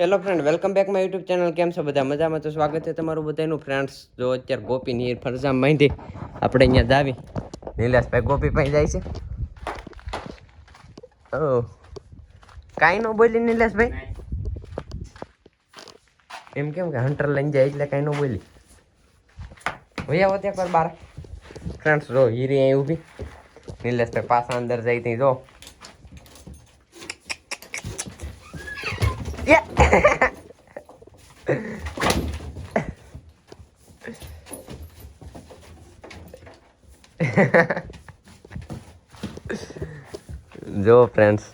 Hello friend welcome back my YouTube channel કેમ છો બધા? મજામાં તો સ્વાગત છે તમારું બધાનું ફ્રેન્ડ્સ જો અત્યારે ગોપી નીર ફરજામ માંડી આપણે અહીંયા દાવી નીલેશભાઈ ગોપી પાસે જાય છે. ઓ કાંઈ ન બોલી નિલેશભાઈ? એમ કેમ કે હન્ટર લઈને જાય એટલે કાંઈ ન બોલી. ભૈયા હોતે એકવાર બાર. ફ્રેન્ડ્સ જો હીરી અહીં ઊભી. નીલેશભાઈ પાછા અંદર જાય ત્યાં જો. Yeah. જો ફ્રેન્ડ્સ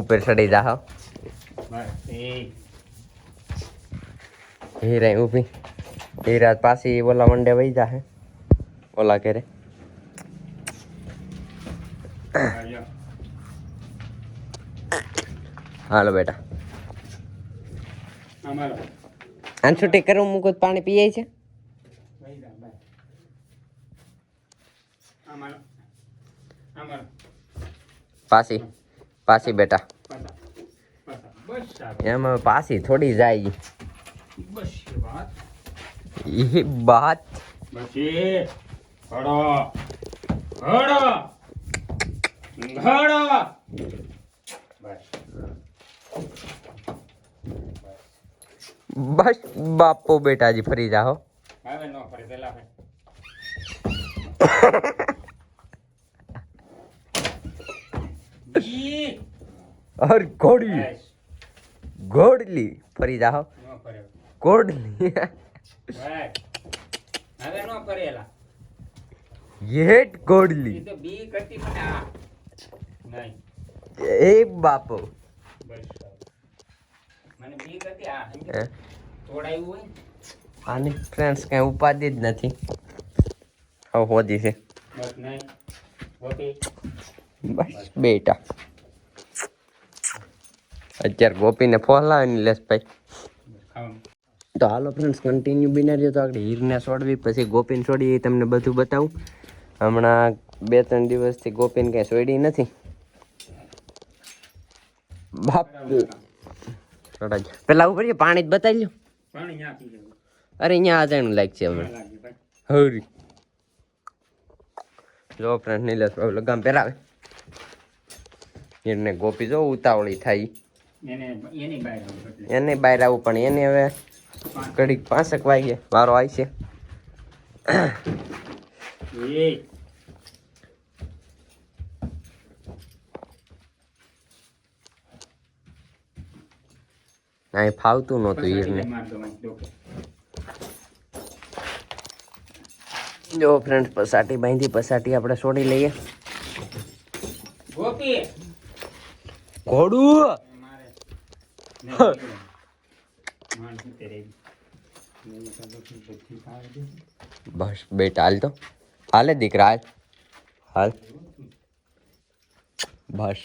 ઉપર ચડી જા હીરા ઊભી. હીરા પાછી ઓલા મંડે વહી જાહે. ઓલા કરે હાલો બેટા. અમારો. ટેકર મૂકું પાણી પીએ છે? પાસી. પાછી. બેટા એમાં પાસી થોડી જાય. બસ હળો. હળો. હળો. બસ બાપો બેટાજી ફરી જાઓ. અર ઘોડી બસ. ઘોડલી ફરી જાઓ. ઘોડલી બસ. હવે નો ફરેલા. યેટ ઘોડલી એ બાપો. આની ફ્રેન્ડ્સ કઈ ઉપાધિ જ નથી. હવે હોદી છે. બસ બેટા. અત્યારે ગોપીને ફોલાવે ને લેસભાઈ ખાવાનું. તો હાલો ફ્રેન્ડ્સ કન્ટિન્યુ બિના રહ્યો તો આગળ હીરને છોડવી પછી ગોપીને છોડી એ તમને બધું બતાવું. હમણાં બે ત્રણ દિવસથી ગોપીને કાંઈ છોડી નથી. બાપ. પેલા ઉપર પાણી જ બતાવી લ્યો અરે અહીંયા આજાણું લાગશે ના હમણાં. લાગે હરી. જો ફ્રેન્ડ નીલેશ ભાઈ લગામ પહેરાવે. એને ગોપી જો ઉતાવળી થાય. એને એની બહાર આવું એટલે. એને બહાર આવું પણ એને હવે ઘડીક પાંસેક વાગે વારો આવી અહીં ફાવતું નહોતું હીરને જો ફ્રેન્ડ પસાટી બાંધી પસાટી આપણે છોડી લઈએ. ઘોડું. બસ બેટા હાલ તો. હાલે દીકરા હાલ. હાલ. બસ.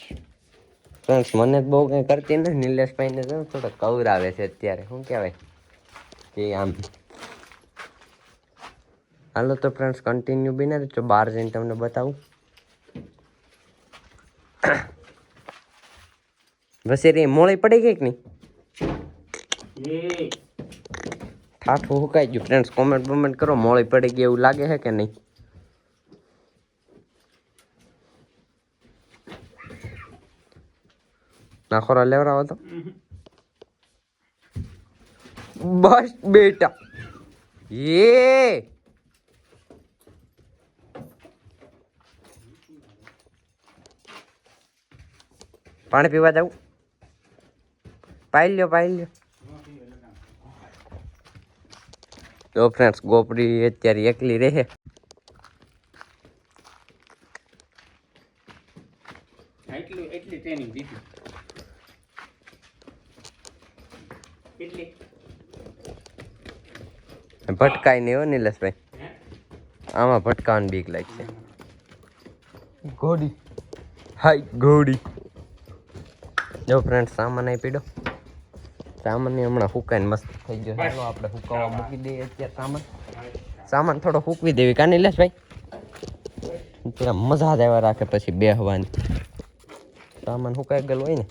ફ્રેન્ડ્સ મને તો બહુ કંઈ કરતી નથી. નિલેશભાઈને તો થોડો કવરાવે છે અત્યારે. શું કહેવાય? કે આમ. હાલો તો ફ્રેન્ડ્સ કન્ટિન્યુ બી બિના રહેજો બહાર જઈને તમને બતાવું. બસ એ રે મોળી પડી ગઈ કે નહીં? ઠાઠું હુકાઈ ગયું. ફ્રેન્ડ્સ કોમેન્ટ બોમેન્ટ કરો મોળી પડી ગઈ એવું લાગે છે કે નહીં? નાખોરા લેવરાવો તો. બસ બેટા. એ. પાણી પીવા જાવું પાઈ લ્યો પાઈ લ્યો. તો ફ્રેન્ડ્સ ગોપડી અત્યારે એકલી રહે. એટલી ટ્રેનિંગ દીધી. કેટલી ભટકાય નહીં હો નિલેશભાઈ. આમાં ભટકાવાની બીક લાગશે. ઘોડી હાય ઘોડી જો ફ્રેન્ડ સામાન આપી દો. સામાન હમણાં હુકાઈને મસ્ત થઈ ગયો. ચાલો આપણે હુકાવા મૂકી દઈએ અત્યારે સામાન. સામાન થોડો હુકવી દેવી કા નિલેશભાઈ? પેલા મજા જ આવ્યા રાખે પછી બેહવાની. સામાન હુકાઈ ગયેલો હોય ને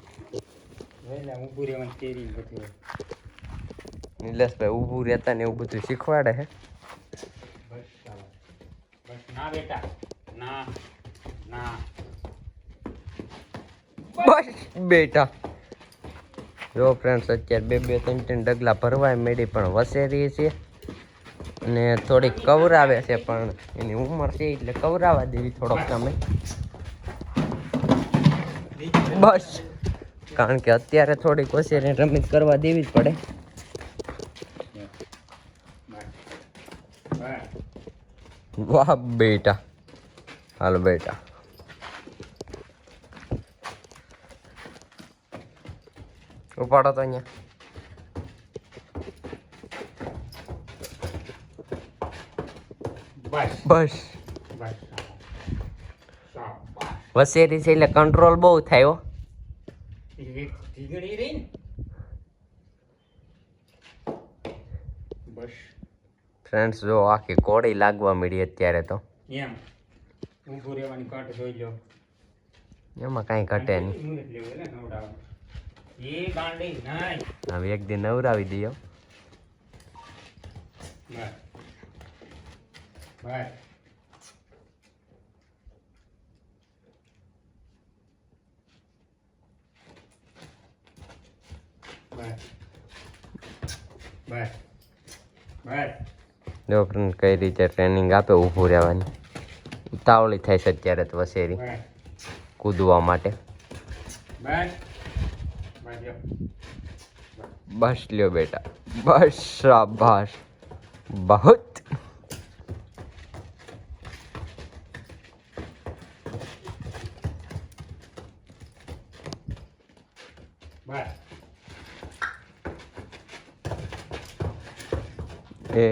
વહેલા ઊભું રહેવાનું તેરી બધું હોય. નિલેશભાઈ ઊભું રહેતા ને એવું બધું શીખવાડે ના બેટા ના ના. બસ બેટા. જો ફ્રેન્ડ્સ અત્યારે બે બે ત્રણ ત્રણ ડગલા ભરવાય મેળી પણ વસેરી છે. અને થોડીક કવરાવે છે પણ એની ઉંમર છે એટલે કવરાવા દેવી થોડોક તમે. બસ. કારણ કે અત્યારે થોડીક વસેરી રમીત કરવા દેવી જ પડે બસ બસ વાહ બેટા. હાલો બેટા. ઉપાડો તો અહીંયા. બસ. વસેરી છે એટલે કંટ્રોલ બહુ થાય હો એક ઢીંગણી રહી ને બસ ફ્રેન્ડ્સ જો આખી કોળી લાગવા મળી અત્યારે તો. એમ. ઊભું રહેવાની કાંટ જોઈ લો. એમાં કાંઈ ઘટે નહીં. હવે એક દી નવરાવી દઈએ બસ. બસ. બસ. જો કઈ રીતે ટ્રેનિંગ આપે ઊભું રહેવાની. ઉતાવળી થાય છે અત્યારે તો વસેરી. કૂદવા માટે. બસ લ્યો બેટા. બસ શાબાશ. બહુત બસ એ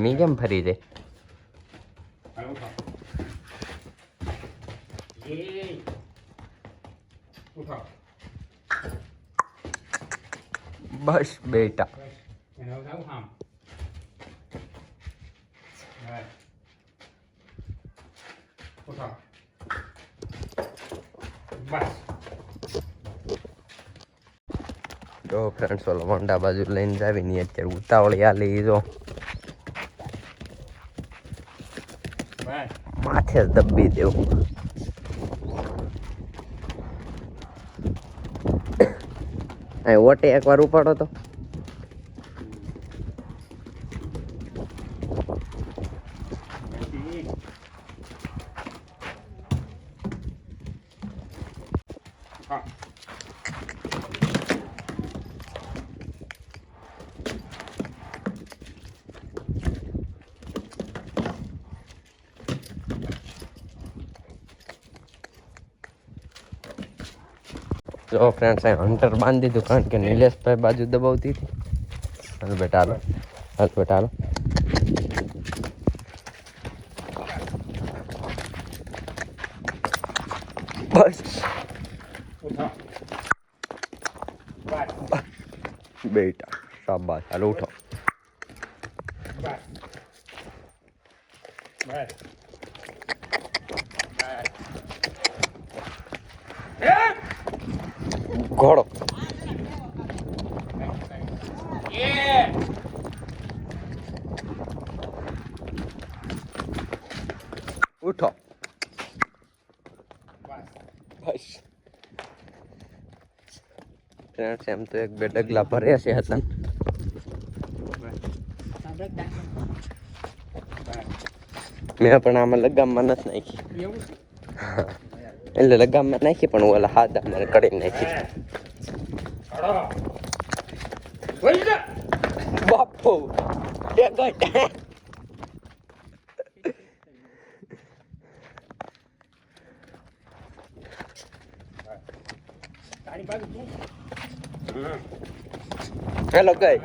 હામી કેમ ફરી ઉઠો બસ બેટા. તો ફ્રેન્ડ્સ ઓલો મોંડા બાજુ લઈને જાવી ની અત્યારે ઉતાવળી આ લઈ જો બસ માથે દબી દેવું. ઓટે એકવાર ઉપાડો તો બેટી. હા જો ફ્રેન્ડ્સ અહીં હન્ટર બાંધી દીધું કારણ કે નિલેશભાઈ બાજુ દબાવતી હતી. હાલ બેટા, હાલો. હાલ બેટા, હાલો. બસ. બેટા, શાબાશ. હાલો, ઉઠો. બસ ઘોડો. ઉઠો. બસ. ફ્રેન્ડ્સ, એમ તો એક બે ડગલા ભર્યા છે હતા મેં પણ આમાં લગામમાં નથી નાખી. એટલે લગામમાં નાખી પણ ઓલા હાથ મને કરી નાખી. બાપુ હેલો કઈ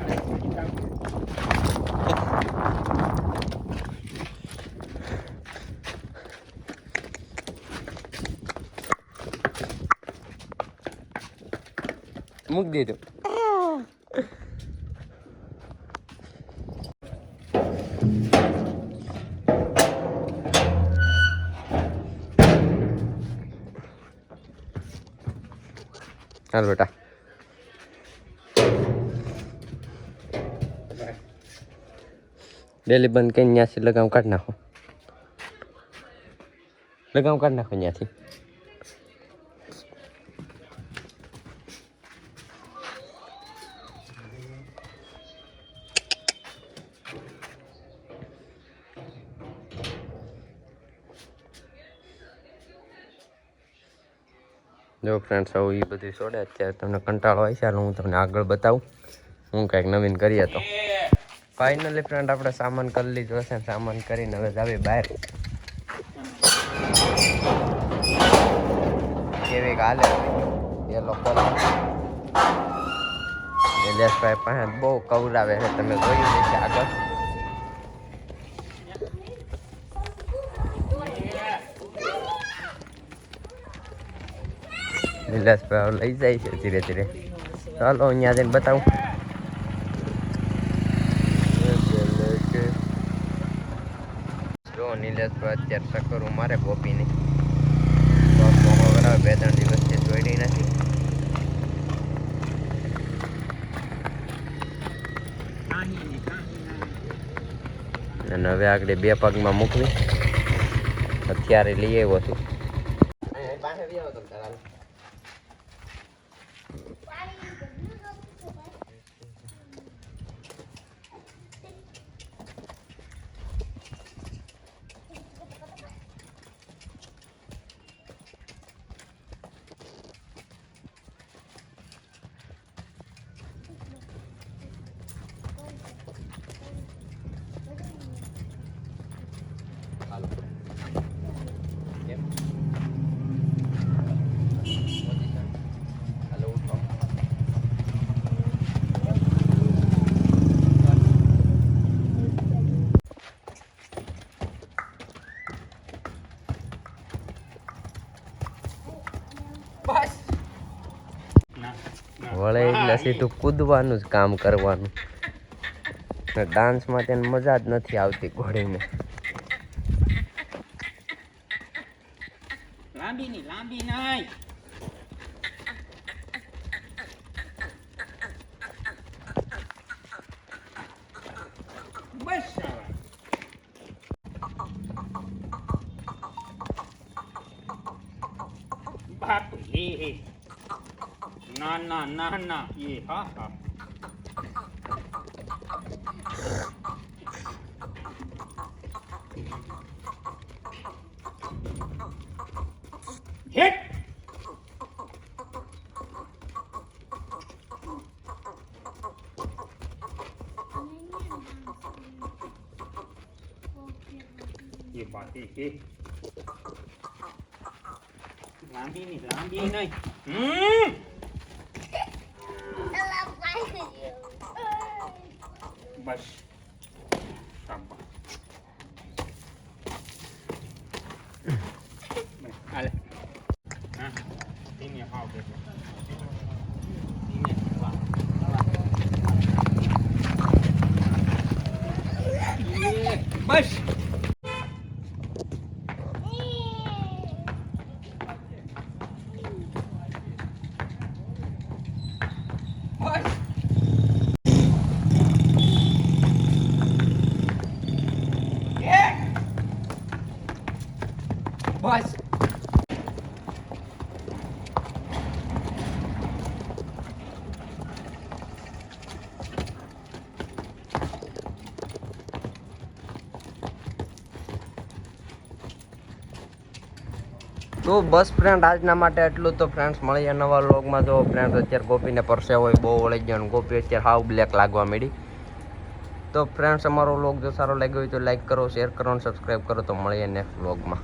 મૂકી દીધું હાલ બેટા ડેલી બંધ કરીને ત્યાંથી લગાવ કાઢી નાખો લગાવ કાઢી નાખો ત્યાંથી જો ફ્રેન્ડ્સ હવે એ બધું છોડે. અત્યારે તમને કંટાળો આવી છે હું તમને આગળ બતાવું. હું કંઈક નવીન કરીએ તો. ફાઇનલી ફ્રેન્ડ આપણે સામાન કરી લીધો છે સામાન કરીને હવે જાવી બહાર. કેવી હાલે. એ લોકો નિલેશભાઈ પાસે બહુ કવરાવે છે, તમે જોયું છે આગળ. નિલેશભાઈ ભાવ લઈ જાય છે ધીરે ધીરે ચાલો અહીંયા જઈને બતાવું જો નિલેશભાઈ અત્યારે ચક્કર મારે ગોપીની બે ત્રણ દિવસથી જોઈ નથી અને હવે આગળ બે પગમાં મૂકવી અત્યારે લઈ આવ્યો છું વળે એટલે સીધું કૂદવાનું જ કામ કરવાનું. ડાન્સમાં તેને મજા જ નથી આવતી ઘોડીને. na na na ha ha. Hit gì ba đi đi. Làm đi này làm đi này. Ừ. মাস તો બસ ફ્રેન્ડ આજના માટે એટલું તો ફ્રેન્ડ્સ મળીએ નવા લોગમાં જો ફ્રેન્ડ્સ અત્યારે ગોપીને પરસે હોય, બહુ વળી ગયો અને ગોપી અત્યારે હાવ બ્લેક લાગવા માંડી. તો ફ્રેન્ડ્સ અમારો લોગ જો સારો લાગ્યો હોય તો લાઈક કરો શેર કરો અને સબસ્ક્રાઈબ કરો. તો મળીએ નેક્સ્ટ વ્લોગમાં